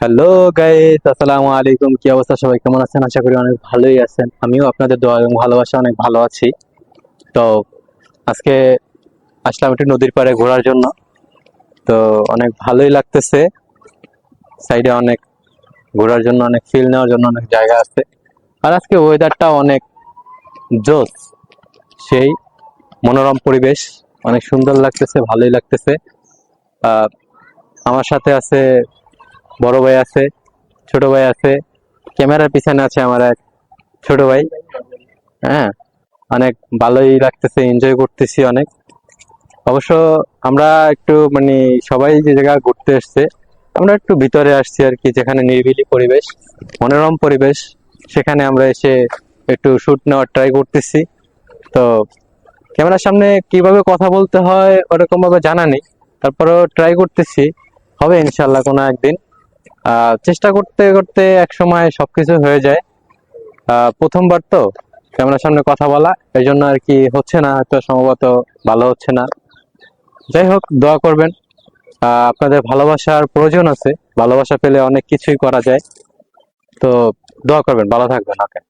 Hello guys আসসালামু আলাইকুম কি অবস্থা সবাই? কেমন আছেন? আশা করি অনেক ভালোই আছেন। আমিও আপনাদের দোয়া এবং ভালোবাসা অনেক ভালো আছি। তো, আজকে আসলাম একটু নদীর পাড়ে ঘোরার জন্য। তো, অনেক ভালোই লাগতেছে। সাইডে অনেক ঘোরার জন্য, অনেক ফিল নেওয়ার জন্য অনেক জায়গা আছে। আর আজকে ওয়েদারটা অনেক জোস। সেই মনোরম পরিবেশ। অনেক সুন্দর লাগতেছে, ভালোই লাগতেছে। আমার সাথে আছে বড় ভাই আছে, ছোট ভাই আছে, ক্যামেরার পিছনে আছে আমার এক ছোট ভাই। হ্যাঁ অনেক ভালোই লাগতেছে এনজয় করতেছি অনেক। অবশ্য আমরা একটু মানে সবাই যে জায়গা ঘুরতে এসছে, আমরা একটু ভিতরে আসছি আর কি, যেখানে নিরিবিলি পরিবেশ, মনোরম পরিবেশ। সেখানে আমরা এসে একটু শুট নেওয়ার ট্রাই করতেছি। তো ক্যামেরার সামনে কীভাবে কথা বলতে হয় ওরকম ভাবে জানা নেই। তারপরেও ট্রাই করতেছি। হবে ইনশাল্লাহ কোনো একদিন। চেষ্টা করতে করতে এক সময় সবকিছু হয়ে যায়। প্রথমবার তো ক্যামেরার সামনে কথা বলা, এই জন্য আর কি হচ্ছে না হয়তো সম্ভবত ভালো হচ্ছে না। যাই হোক, দোয়া করবেন। আপনাদের ভালোবাসার প্রয়োজন আছে, ভালোবাসা পেলে অনেক কিছুই করা যায়। তো দোয়া করবেন, ভালো থাকবেন, ওকে।